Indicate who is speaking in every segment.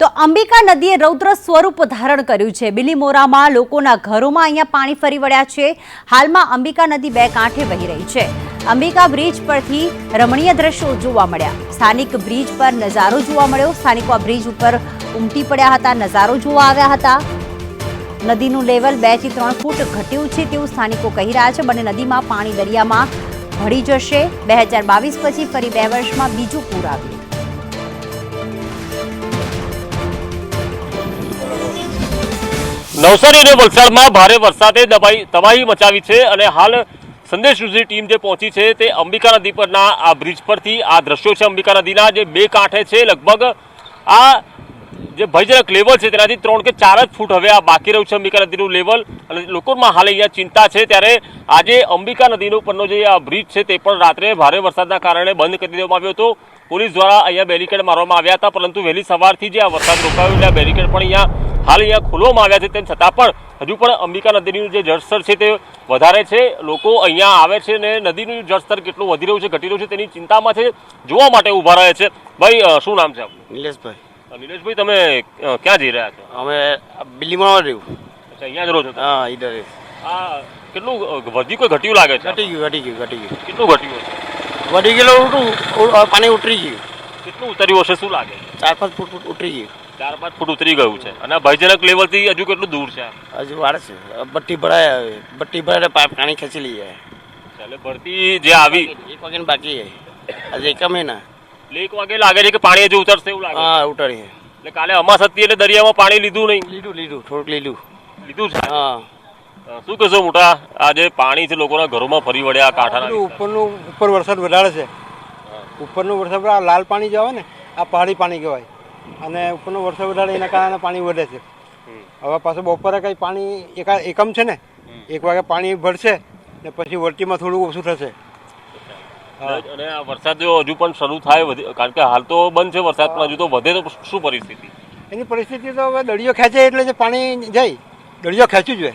Speaker 1: તો અંબિકા નદીએ રૌદ્ર સ્વરૂપ ધારણ કર્યું છે. બિલીમોરામાં લોકોના ઘરોમાં અહીંયા પાણી ફરી વળ્યા છે. હાલમાં અંબિકા નદી બે કાંઠે વહી રહી છે. અંબિકા બ્રિજ પરથી રમણીય દ્રશ્યો જોવા મળ્યા. સ્થાનિક બ્રિજ પર નજારો જોવા મળ્યો. સ્થાનિકો આ બ્રિજ ઉપર ઉમટી પડ્યા હતા, નજારો જોવા આવ્યા હતા. નદીનું લેવલ બેથી ત્રણ ફૂટ ઘટ્યું છે તેવું સ્થાનિકો કહી રહ્યા છે. બંને નદીમાં પાણી દરિયામાં ભળી જશે. બે હજાર બાવીસ પછી ફરી બે વર્ષમાં બીજું પૂર આવ્યું.
Speaker 2: નવસારી અને વલસાડમાં ભારે વરસાદે દબાઈ તબાહી મચાવી છે અને હાલ સંદેશ ન્યૂઝની ટીમ જે પહોંચી છે તે અંબિકા નદી પરના આ બ્રિજ પરથી આ દ્રશ્યો છે અંબિકા નદીના. જે બે કાંઠે છે, લગભગ આ જે ભયજનક લેવલ છે તેનાથી ત્રણ કે ચાર જ ફૂટ હવે આ બાકી રહ્યું છે અંબિકા નદીનું લેવલ. અને લોકોમાં હાલ અહીંયા ચિંતા છે ત્યારે આજે અંબિકા નદીનો પરનો જે આ બ્રિજ છે તે પણ રાત્રે ભારે વરસાદના કારણે બંધ કરી દેવામાં આવ્યો હતો. પોલીસ દ્વારા અહીંયા બેરિકેડ મારવામાં આવ્યા હતા, પરંતુ વહેલી સવારથી જે આ વરસાદ રોકાયો એટલે આ બેરિકેડ પણ અહીંયા હાલ અહીંયા ખોલવામાં આવ્યા છે તેમ છતાં પણ હજુ પણ અંબિકા નદીનું જે જળસ્તર છે તે વધારે છે. લોકો અહીંયા આવે છે ને નદીનું જળસ્તર કેટલું વધી રહ્યું છે ઘટી રહ્યું છે તેની ચિંતામાં છે જોવા માટે ઊભા રહે છે. ભાઈ શું નામ છે આપનું?
Speaker 3: નિલેશભાઈ.
Speaker 2: નિલેશભાઈ તમે ક્યાં જઈ રહ્યા છો?
Speaker 3: અમે બિલ્લીમાં રહ્યું
Speaker 2: અચ્છા અહીંયા જ રહો છો
Speaker 3: હા ઈધર
Speaker 2: આ કેટલું વધી કોઈ ઘટ્યું લાગે છે?
Speaker 3: ઘટી ગયું ઘટી ગયું ઘટી ગયું.
Speaker 2: કેટલું ઘટ્યું
Speaker 3: વધી ગયેલું પાણી ઉતરી ગયું.
Speaker 2: કેટલું ઉતર્યું હશે શું લાગે
Speaker 3: ચાર પાંચ ફૂટ ફૂટ ઉતરી ગયું.
Speaker 2: ચાર પાંચ ફૂટ ઉતરી ગયું છે. અને આ ભયજનક લેવલથી હજુ કેટલું દૂર છે?
Speaker 3: હજુ વાર છે. બટ્ટી ભરાય આવે બટ્ટી ભરાય પાઇપ પાણી ખેંચી લઈએ.
Speaker 2: એટલે ભરતી જે આવી
Speaker 3: એક વાગે બાકી આજે એક મહિના
Speaker 2: એટલે એક વાગે લાગે છે કે પાણી હજુ ઉતરશે એવું લાગે
Speaker 3: હા ઉતરી
Speaker 2: એટલે કાલે અમાસ હતી એટલે દરિયામાં પાણી લીધું નહીં?
Speaker 3: લીધું લીધું થોડુંક લીધું.
Speaker 2: લીધું છે?
Speaker 3: હા.
Speaker 2: શું કહેશો મોટા? આ જે પાણી છે લોકોના ઘરોમાં ફરી વળ્યા કાંઠાના
Speaker 4: પેલું ઉપરનું ઉપર વરસાદ વધારે છે. ઉપરનું વરસાદ આ લાલ પાણી જે આવે ને આ પહાડી પાણી કહેવાય. અને ઉપરનો વરસાદ વધારે એના કારણે પાણી વધે છે. હવે પાછું બપોરે કંઈ પાણી એકા એકમ છે ને એક વાગે પાણી ભરશે ને પછી વરટીમાં થોડું ઓછું થશે.
Speaker 2: અને આ વરસાદ જો હજુ પણ શરૂ થાય કારણ કે હાલ તો બંધ છે વરસાદ પણ હજુ તો વધે તો શું પરિસ્થિતિ?
Speaker 4: એની પરિસ્થિતિ તો હવે દળિયો ખેંચે એટલે જે પાણી જાય. દળિયો જ જોઈએ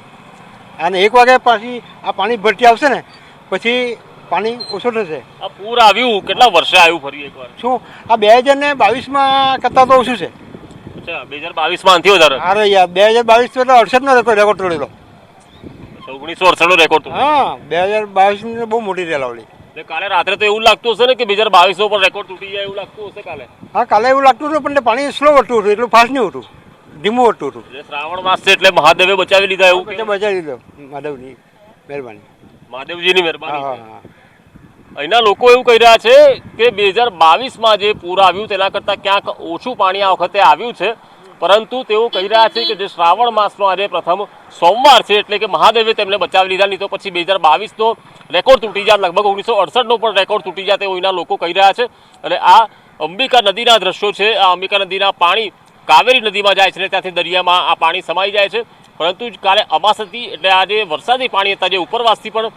Speaker 4: અને એક વાગે પાછી આ પાણી ભરતી આવશે ને પછી પાણી ઓછું થશે.
Speaker 2: આ પૂર આવ્યું કેટલા વર્ષે આવ્યું ફરી એકવાર?
Speaker 4: શું? આ બે હજાર ને બાવીસમાં કરતાં તો ઓછું છે.
Speaker 2: અચ્છા બે હજાર બાવીસમાં આનથી વધારે.
Speaker 4: અરે યાર બે હજાર બાવીસ તો એટલે અડસઠનો રેકોર્ડ તોડેલો
Speaker 2: ઓગણીસો અડસઠ રેકોર્ડ
Speaker 4: હા બે હજાર બાવીસની બહુ મોટી રેલાવડી
Speaker 2: એટલે કાલે રાત્રે તો એવું લાગતું હશે ને કે બે હજાર બાવીસો પર રેકોર્ડ તૂટી જાય એવું લાગતું હશે કાલે?
Speaker 4: હા કાલે એવું લાગતું હતું પણ પાણી સ્લો વટતું હતું એટલું ફાસ્ટ નહીં હતું. ધીમું વટતું હતું.
Speaker 2: એટલે શ્રાવણ માસ છે એટલે મહાદેવે બચાવી લીધા એવું
Speaker 4: બચાવી લીધો. મહાદેવની મહેરબાની.
Speaker 2: મહાદેવજીની મહેરબાની. અહીંના લોકો એવું કહી રહ્યા છે કે બે હજાર બાવીસમાં જે પૂર આવ્યું તેના કરતાં ક્યાંક ઓછું પાણી આ વખતે આવ્યું છે. પરંતુ તેઓ કહી રહ્યા છે કે જે શ્રાવણ માસનો આજે પ્રથમ સોમવાર છે એટલે કે મહાદેવે તેમને બચાવી લીધા નહીં તો પછી બે હજાર બાવીસનો રેકોર્ડ તૂટી જાય. લગભગ ઓગણીસો અડસઠનો પણ રેકોર્ડ તૂટી જાય તેવું અહીંના લોકો કહી રહ્યા છે. અને આ અંબિકા નદીના દ્રશ્યો છે. આ અંબિકા નદીના પાણી કાવેરી નદીમાં જાય છે અને ત્યાંથી દરિયામાં આ પાણી સમાઈ જાય છે. પરંતુ કાલે અમાસથી એટલે આજે વરસાદી પાણી હતા જે ઉપરવાસથી પણ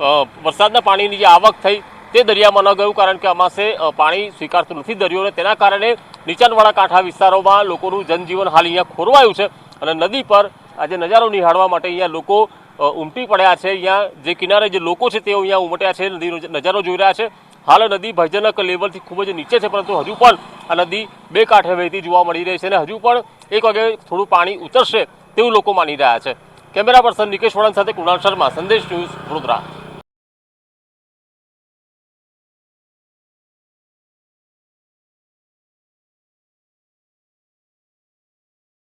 Speaker 2: વરસાદના પાણીની જે આવક થઈ તે દરિયામાં ન ગયું કારણ કે અમાસે પાણી સ્વીકારતું નથી દરિયો અને તેના કારણે નીચાણવાળા કાંઠા વિસ્તારોમાં લોકોનું જનજીવન હાલ અહીંયા ખોરવાયું છે અને નદી પર આજે નજારો નિહાળવા માટે અહીંયા લોકો ઉમટી પડ્યા છે. અહીંયા જે કિનારે જે લોકો છે તેઓ અહીંયા ઉમટ્યા છે, નદીનો નજારો જોઈ રહ્યા છે. હાલ નદી ભયજનક લેવલથી ખૂબ જ નીચે છે, પરંતુ હજુ પણ આ નદી બે કાંઠે વહેતી જોવા મળી રહી છે અને હજુ પણ એક વાગે થોડું પાણી ઉતરશે તેવું લોકો માની રહ્યા છે. કેમેરા પર્સન નિકેશ વળન સાથે કુણાલ શર્મા, સંદેશ ન્યૂઝ વડોદરા.